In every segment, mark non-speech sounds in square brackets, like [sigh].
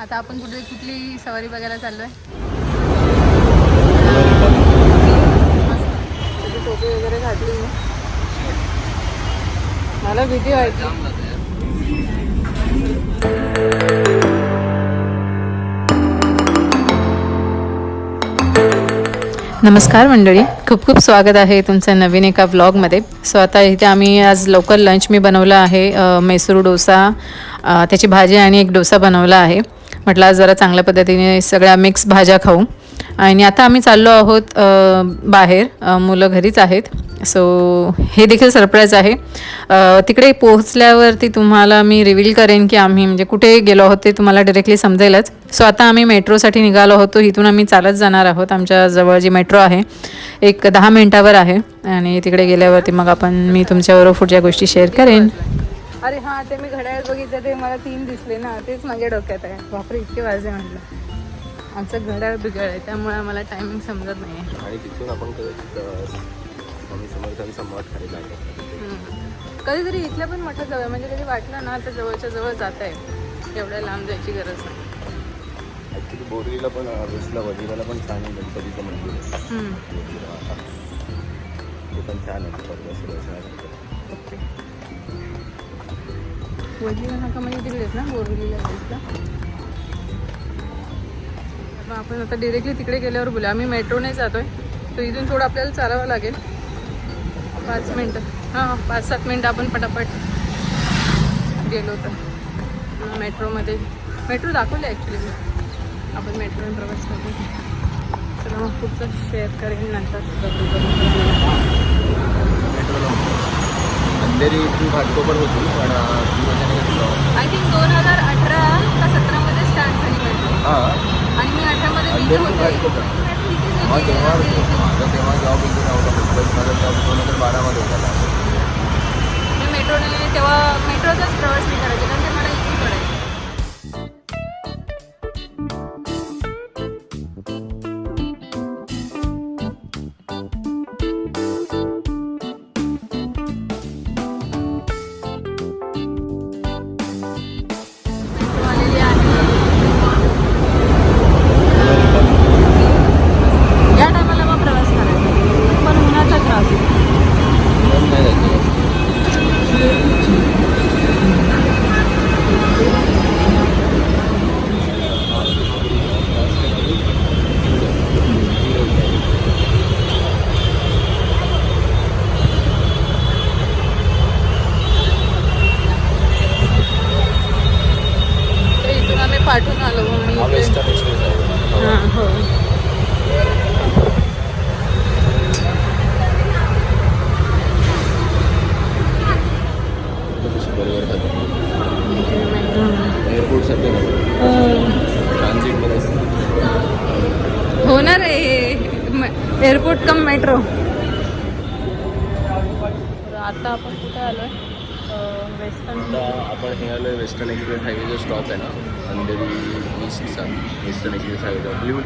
आता आपण कुठे कुठली सवारी बघायला टोपी वगैरे घातली मी. मला भीती वाटली. नमस्कार मंडळी. खूप खूप स्वागत आहे तुमचं नवीन एका व्लॉगमध्ये सो आता इथे आम्ही आज लवकर लंच मी बनवलं आहे मैसूर डोसा त्याची भाजी आणि एक डोसा बनवला आहे. म्हटलं आज जरा चांगल्या पद्धतीने सगळ्या मिक्स भाज्या खाऊ. आणि आता आम्ही चाललो आहोत बाहेर. मुलं घरीच आहेत. सो हे देखील सरप्राईज आहे. तिकडे पोहोचल्यावरती तुम्हाला मी रिव्हील करेन की आम्ही म्हणजे कुठे गेलो आहोत ते तुम्हाला डिरेक्टली समजेलच. सो आता आम्ही मेट्रोसाठी निघालो होतो. इथून आम्ही चालत जाणार आहोत. आमच्या जवळ जी मेट्रो आहे एक दहा मिनटावर आहे. आणि तिकडे गेल्यावरती मग आपण मी तुमच्याबरोबर पुढच्या गोष्टी शेअर करेन. अरे हां ते मी घड्याळ बघितलं ते मला तीन दिसले ना तेच माझ्या डोक्यात आहे. बापरे इतके वाजले म्हटलं. आमचं घड्याळ बिघड आहे त्यामुळे मला टायमिंग समजत नाही आहे आणि तिथून आपण कदाचित अ, स्वामी समर्थांचा मठ खाली जायचं कधीतरी इथल्या पण मठात जाऊया म्हणजे कधी वाटलं ना तर जवळच्या जवळ जात आहे. एवढ्या लांब जायची गरज नाही. ॲक्च्युली बोरलीला पण वडिलाला पण छान आहे गणपतीचं मंदिर. आहे. बोरीला. ते पण छान आहे परदेशी दर्शनासाठी. ओके वडील नका म्हणजे तिकडेच ना बोरवलीला जायचं मग आपण आता डिरेक्टली तिकडे गेल्यावर बोलूया. आम्ही मेट्रोने जातोय. तर इथून थोडं आपल्याला चालावं लागेल. पाच मिनटं. हां पाच सात मिनटं आपण पटापट गेलो तर मेट्रोमध्ये. मेट्रो दाखवले ॲक्च्युली मी. आपण मेट्रोने प्रवास करतो तर मग खूपच शेअर करेन नंतर. अंधेरी टू होती पण ती म्हणजे नाही का प्रवास. आय थिंक दोन हजार अठरा का सतरामध्ये स्टार्ट झाली हां. आणि मी अठरामध्ये होते. हा होते. तेव्हा माझा तेव्हा जॉब इथे नव्हता मुंबईत माझा जॉब दोन हजार बारामध्ये होता. मी मेट्रोने तेव्हा मेट्रोचाच प्रवास मी करायचे. कारण ते आता आपण कुठे आलोय? वेस्टर्न आता आपण हे आलो आहे वेस्टर्न एक्सप्रेस हायवे जो स्टॉप आहे ना अंधेरी ईस्टचा वेस्टर्न एक्सप्रेस हायवेचा ब्ल्यू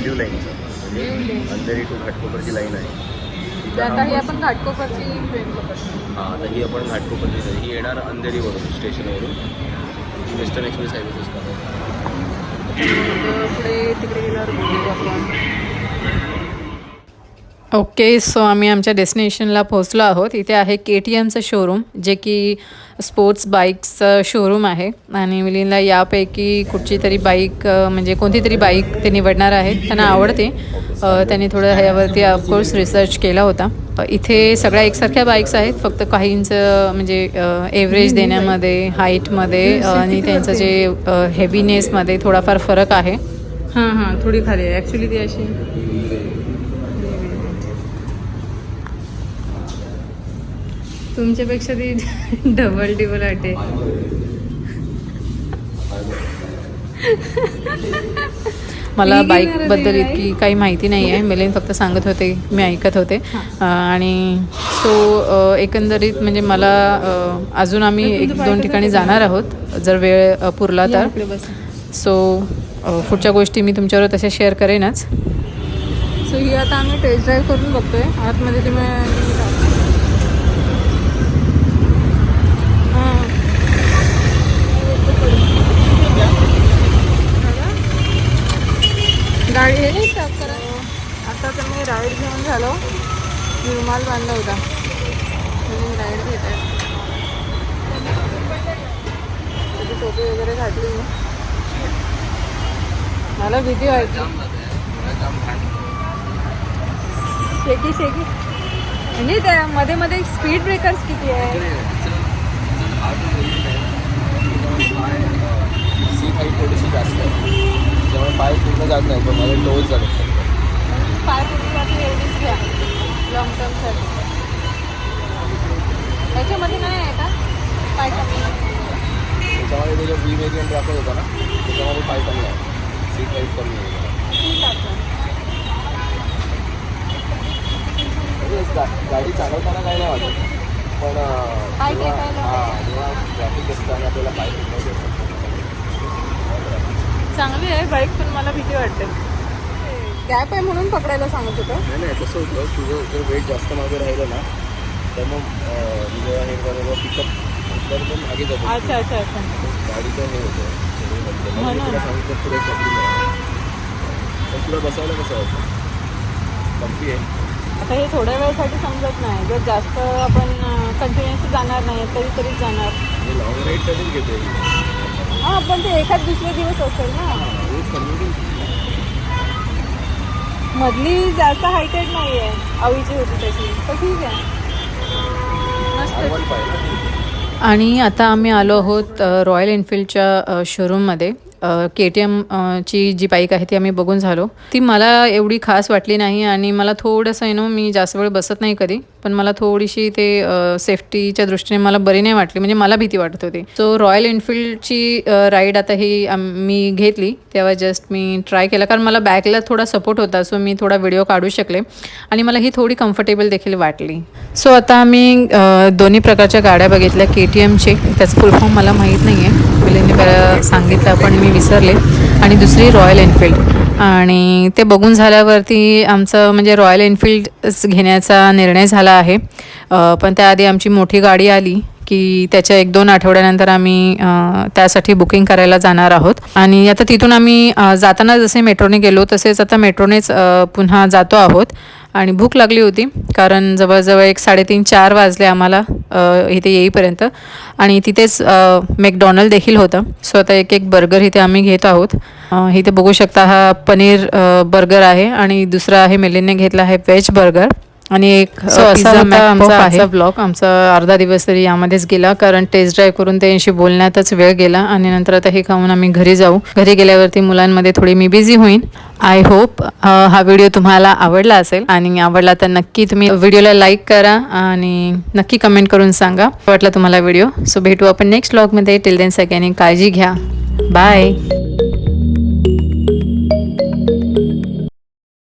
ब्ल्यू लाईनचा म्हणजे. अंधेरी टू घाटकोपरची लाईन आहे. आता ही आपण घाटकोपरची ट्रेन पकडतो. हां आता ही आपण घाटकोपरची ही येणार अंधेरीवरून स्टेशनवरून वेस्टर्न एक्सप्रेस हायवेचा स्टॉप आहे. पुढे तिकडे गेल्यावर आपण. ओके सो आम्ही आमच्या डेस्टिनेशनला पोहोचलो आहोत. इथे आहे के टी एमचं शोरूम जे की स्पोर्ट्स बाईक्सचं शोरूम आहे. आणि मिलिंदला यापैकी कुठची तरी बाईक म्हणजे कोणती तरी बाईक ते निवडणार आहे त्यांना आवडते. त्यांनी थोडं ह्यावरती ऑफकोर्स रिसर्च केला होता. इथे सगळ्या एकसारख्या बाईक्स आहेत फक्त काहींचं म्हणजे एव्हरेज देण्यामध्ये हाईटमध्ये आणि त्यांचं जे हेवीनेसमध्ये थोडाफार फरक आहे. हां हां थोडी खाली आहे. ॲक्च्युली ती अशी तुमच्यापेक्षा ती डबल टिबल वाटे मला बाईकबद्दल इतकी काही माहिती नाही आहे [laughs] मिलिंद फक्त सांगत होते मी ऐकत होते. आणि सो एकंदरीत म्हणजे मला अजून आम्ही एक दोन ठिकाणी जाणार आहोत जर वेळ पुरला तर. सो पुढच्या गोष्टी मी तुमच्यावर तशा शेअर करेनच. सो ही आता आम्ही टेस्ट ड्राईव्ह करून बघतोय. आतमध्ये तुम्ही हां झालो मी रुमाल बांधला होता मी राईड घेत आहे त्याची टोपी वगैरे घातली मला भीती वाटली शेकी शेकी. म्हणजे त्या मध्ये मध्ये स्पीड ब्रेकर्स किती आहे? सीट हाईट थोडीशी जास्त आहे. त्यामुळे पाय पूर्ण जात नाही पण माझे टोच जात पाय एवढीच घ्या. लॉंग टर्मसाठी त्याच्यामध्ये नाही आहे का? पाय कमी. त्याच्यामध्ये ते जो व्ही वेरियंट दाखवत होता ना त्याच्यामध्ये पाय कमी आहे. सीट हाईट कमी आहे. म्हणजे गा- गाडी चालवताना काही नाही वाटत. पण हां ट्रॅफिक असताना आपल्याला पाय. चांगली आहे बाईक पण मला भीती वाटते. गॅप आहे म्हणून पकडायला सांगत होतं. नाही नाही कसं होतं. तुझं जर वेट जास्त मागे राहिलं ना तर मग जेव्हा हे बरोबर पिकअप तर मग मागे जातो अच्छा अच्छा अच्छा. गाडीचं हे होतं. म्हणून. तुला सांगितलं पुढे कमी पण तुला बसायला कसं होतं? कम्फी आहे. आता हे थोड्या वेळासाठी समजत नाही. जर जास्त आपण कंटिन्युअसली जाणार नाही तरी तरीच जाणार. मी लॉंग राईडसाठीच घेते हां पण ते एखाद दुसरे दिवस असेल ना. रोज मधली जास्त हायटेड नाही आहे अवीची होती त्याची तर ठीक आहे. मस्त आणि आता आम्ही आलो आहोत रॉयल एनफिल्डच्या शोरूममध्ये के टी एम ची जी बाईक आहे ती आम्ही बघून झालो. ती मला एवढी खास वाटली नाही आणि मला थोडंसं आहे ना मी जास्त वेळ बसत नाही कधी पण मला थोडीशी ते सेफ्टीच्या दृष्टीने मला बरी नाही वाटली म्हणजे मला भीती वाटत होती. सो रॉयल एनफिल्डची राईड आता ही मी घेतली तेव्हा जस्ट मी ट्राय केला कारण मला बॅकला थोडा सपोर्ट होता सो मी थोडा व्हिडिओ काढू शकले आणि मला ही थोडी कम्फर्टेबल देखील वाटली. सो आता आम्ही दोन्ही प्रकारच्या गाड्या बघितल्या के टी एमचे त्याचं फुल फॉर्म मला माहीत नाही आहे मुलींनी सांगितलं पण मी विसरले. आणि दुसरी रॉयल एनफिल्ड आणि ते बघून झाल्यावरती आमचं म्हणजे रॉयल एनफिल्ड घेण्याचा निर्णय झाला आहे. पण त्याआधी आमची मोठी गाडी आली की त्याच्या एक दोन आठवड्यानंतर आम्ही त्यासाठी बुकिंग करायला जाणार आहोत. आणि आता तिथून आम्ही जाताना जसे मेट्रोने गेलो तसेच आता मेट्रोनेच पुन्हा जातो आहोत. आणि भूक लागली होती कारण जवळजवळ एक साडेतीन चार वाजले आम्हाला इथे येईपर्यंत. आणि तिथेच मॅकडॉनल्ड देखील होतं. सो आता एक एक बर्गर इथे आम्ही घेत आहोत. इथे बघू शकता हा पनीर बर्गर आहे आणि दुसरा आहे मिलीने घेतला आहे व्हेज बर्गर. आणि एक आमचा ब्लॉग आमचा अर्धा दिवस तरी यामध्येच गेला कारण टेस्ट ड्राईव्ह करून त्यांशी बोलण्यातच वेळ गेला आणि नंतर आता हे खाऊन आम्ही घरी जाऊ. घरी गेल्यावरती मुलांमध्ये थोडी मी बिझी होईन. आय होप हा व्हिडिओ तुम्हाला आवडला असेल आणि आवडला तर नक्की तुम्ही व्हिडिओला लाईक करा आणि नक्की कमेंट करून सांगा. वाटला तुम्हाला व्हिडिओ सो भेटू आपण नेक्स्ट ब्लॉगमध्ये टिल देन सगळ्यांनी काळजी घ्या. बाय